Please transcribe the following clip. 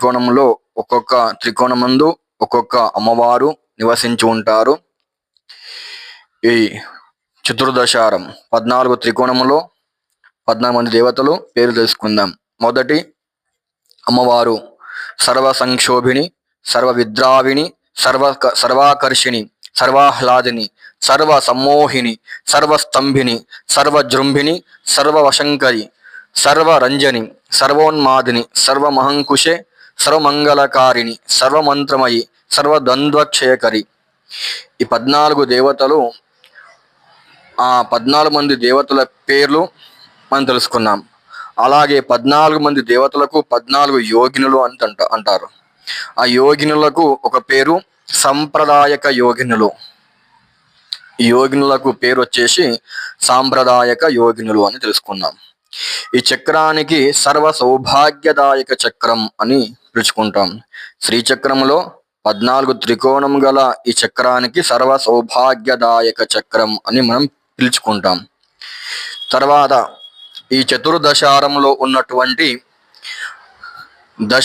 త్రికోణంలో ఒక్కొక్క త్రికోణమందు ఒక్కొక్క అమ్మవారు నివసించి ఉంటారు. ఈ చతుర్దశారం పద్నాలుగు త్రికోణములో పద్నాలుగు మంది దేవతలు పేరు తెలుసుకుందాం. మొదటి అమ్మవారు సర్వ సంక్షోభిణి సర్వ విద్రావిణి సర్వ సర్వాకర్షిణి సర్వాహ్లాదిని సర్వ సమ్మోహిని సర్వస్తంభిని సర్వజృంభిణి సర్వవశంకరి సర్వరంజని సర్వోన్మాదిని సర్వమహంకుశే సర్వమంగళకారిణి సర్వమంత్రమయి సర్వద్వంద్వక్షయకరి. ఈ పద్నాలుగు దేవతలు ఆ పద్నాలుగు మంది దేవతల పేర్లు మనం తెలుసుకున్నాం. అలాగే పద్నాలుగు మంది దేవతలకు పద్నాలుగు యోగినులు అంట అంటారు. ఆ యోగినులకు ఒక పేరు సంప్రదాయక యోగినులు. ఈ యోగినులకు పేరు వచ్చేసి సాంప్రదాయక యోగినులు అని తెలుసుకున్నాం. ఈ చక్రానికి సర్వ సౌభాగ్యదాయక చక్రం అని పిలుచుకుంటాం. శ్రీచక్రంలో పద్నాలుగు త్రికోణం గల ఈ చక్రానికి సర్వ సౌభాగ్యదాయక చక్రం అని మనం పిలుచుకుంటాం. తర్వాత ఈ చతుర్దశారంలో ఉన్నటువంటి దశ